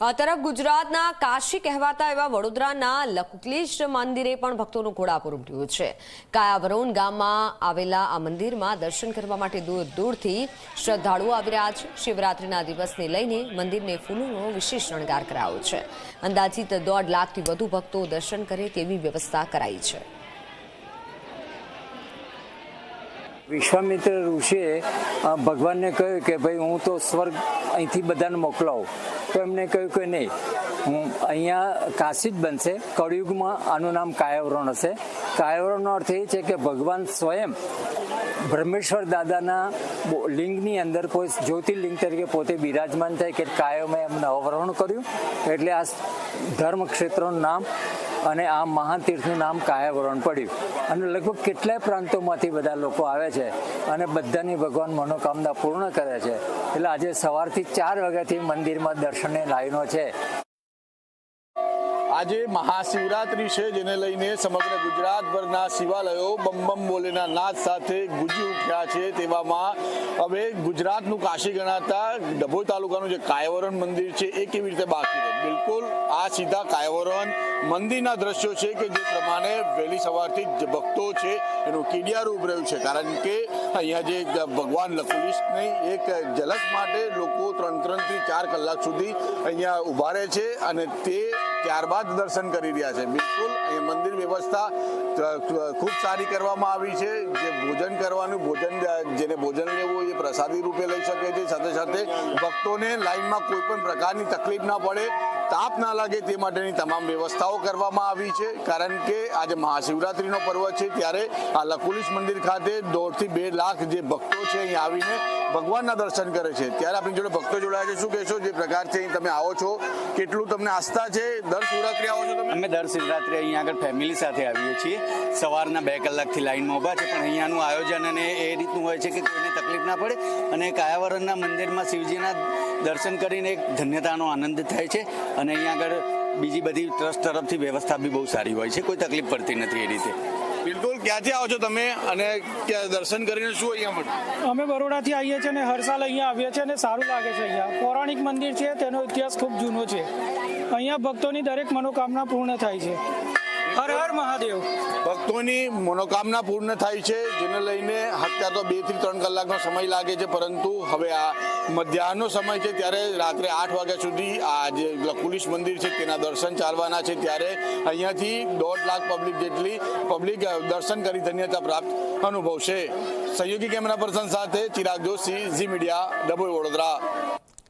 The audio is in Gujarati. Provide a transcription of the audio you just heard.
આ તરફ ગુજરાતના કાશી કહેવાતા એવા વડોદરાના લકુકલીશ મંદિરે પણ ભક્તોનું ઘોડાપુર ઉમટ્યું છે. કાયાવરોન ગામમાં આવેલા આ મંદિરમાં દર્શન કરવા માટે દૂર દૂરથી શ્રદ્ધાળુઓ આવી રહ્યા છે. શિવરાત્રિના દિવસને લઈને મંદિરને ફૂલોનો વિશેષ શણગાર કરાયો છે. અંદાજિત દોઢ લાખથી વધુ ભક્તો દર્શન કરે તેવી વ્યવસ્થા કરાઈ છે. વિશ્વામિત્ર ઋષિએ ભગવાનને કહ્યું કે ભાઈ, હું તો સ્વર્ગ અહીંથી બધાને મોકલાવું. તો એમને કહ્યું કે નહીં, હું અહીંયા કાશી જ બનશે. કળિયુગમાં આનું નામ કાયવરણ હશે. કાયાવરણનો અર્થ એ છે કે ભગવાન સ્વયં બ્રહ્મેશ્વર દાદાના લિંગની અંદર કોઈ જ્યોતિર્લિંગ તરીકે પોતે બિરાજમાન થાય કે કાયમે એમને અવરોહણ કર્યું. એટલે આ ધર્મ ક્ષેત્રનું નામ અને આ મહાન તીર્થનું નામ કાયાવરણ પડ્યું. અને લગભગ કેટલાય પ્રાંતોમાંથી બધા લોકો આવે છે અને બધાની ભગવાન મનોકામના પૂર્ણ કરે છે. એટલે આજે સવારથી ચાર વાગ્યાથી મંદિરમાં દર્શનની લાઈનો છે. આજે મહાશિવરાત્રી છે, જેને લઈને સમગ્ર ગુજરાતભરના શિવાલયો બમ બમ બોલેના નાદ સાથે ગુજી ઉઠ્યા છે. તેવામાં હવે ગુજરાતનું કાશી ગણાતા ડભોઈ તાલુકાનું જે કાયવરણ મંદિર છે, એ કેવી રીતે બાકી રહે બિલકુલ આ સીધા કાયવરણ મંદિરના દ્રશ્યો છે કે જે પ્રમાણે વહેલી સવારથી જ ભક્તો છે, એનું કીડિયારું રહ્યું છે. કારણ કે અહીંયા જે ભગવાન લકુલિશની એક ઝલક માટે લોકો ત્રણ ત્રણથી ચાર કલાક સુધી અહીંયા ઊભા રહે છે અને તે ત્યારબાદ દર્શન કરી રહ્યા છે. બિલકુલ અહીંયા મંદિર વ્યવસ્થા ખૂબ સારી કરવામાં આવી છે. જે ભોજન કરવાનું, ભોજન જેને ભોજન લેવું એ પ્રસાદી રૂપે લઈ શકે છે. સાથે સાથે ભક્તોને લાઈનમાં કોઈ પણ પ્રકારની તકલીફ ના પડે, તાપ ના લાગે તે માટેની તમામ વ્યવસ્થાઓ કરવામાં આવી છે. કારણ કે આજે મહાશિવરાત્રિનો પર્વ છે, ત્યારે આ લકુલિશ મંદિર ખાતે દોઢથી બે લાખ જે ભક્તો છે અહીં આવીને ભગવાનના દર્શન કરે છે. ત્યારે આપણી જોડે ભક્તો જોડાયા છે. શું કહેશો? જે પ્રકાર છે અહીં તમે આવો છો. કેટલું તમને આસ્થા છે? દર શિવરાત્રી આવો છો તમે? અમે દર શિવરાત્રિ અહીંયા આગળ ફેમિલી સાથે આવીએ છીએ. સવારના બે કલાકથી લાઈનમાં ઊભા છે, પણ અહીંયાનું આયોજન અને એ રીતનું હોય છે કે કોઈને તકલીફ ના પડે અને કાયાવરણના મંદિરમાં શિવજીના દર્શન કરીને એક ધન્યતાનો આનંદ થાય છે અને અહીંયા આગળ બીજી બધી ટ્રસ્ટ તરફથી વ્યવસ્થા બી બહુ સારી હોય છે. કોઈ તકલીફ પડતી નથી એ રીતે. બિલકુલ, ક્યાંથી આવો છો તમે અને દર્શન કરીને શું અહીંયા મળે? અમે બરોડાથી આવીએ છીએ અને હર સાલ અહીંયા આવીએ છીએ અને સારું લાગે છે અહીંયા. પૌરાણિક મંદિર છે, તેનો ઇતિહાસ ખૂબ જૂનો છે. અહીંયા ભક્તોની દરેક મનોકામના પૂર્ણ થાય છે. હર હર મહાદેવ. ભક્તોની મનોકામના પૂર્ણ થાય છે, જેને લઈને હત્યા તો બેથી ત્રણ કલાકનો સમય લાગે છે, પરંતુ હવે આ મધ્યાહનનો સમય છે, ત્યારે રાત્રે આઠ વાગ્યા સુધી આ જે લકુલિશ મંદિર છે, તેના દર્શન ચાલવાના છે, ત્યારે અહીંયાથી દોઢ લાખ પબ્લિક જેટલી પબ્લિક દર્શન કરી ધન્યતા પ્રાપ્ત અનુભવશે. સહયોગી કેમેરા પર્સન સાથે ચિરાગ જોશી, ઝી મીડિયા, ડભોઈ વડોદરા.